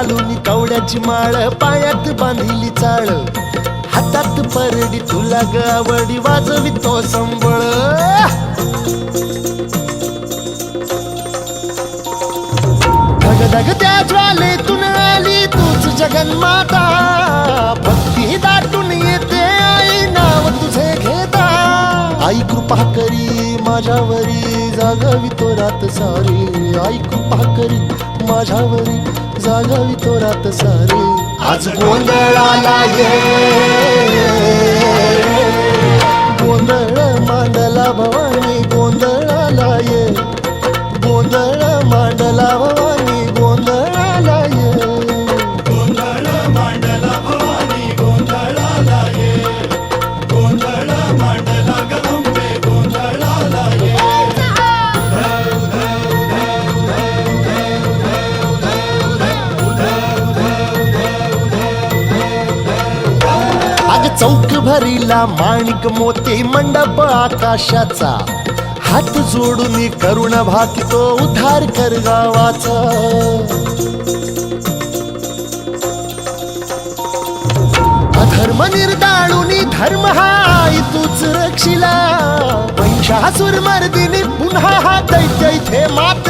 घालून कवड्याची माळ पायात बांधिली चाळ. हातात परडी तुला ग आवडी वाजवी तो संबळ. धग त्या ज्वालेतून आली तूच जगन्माता. भक्ती दाटून येते आई नाव तुझे घेता. आई कृपा करी माझ्यावरी जागावी तो रात सारी. आई कृपा करी माझ्यावरी जागावी तो रात सारी आज गोंधळाला ये. चौक भरीला माणिक मोती मंडप आकाशाचा. हात जोडून करुण भाकितो उद्धार कर गावाचा. अधर्म निर्दाळून धर्म हा तूच रक्षिला. महिषासुर मर्दिनी पुन्हा हा दैत्य इथे मात्र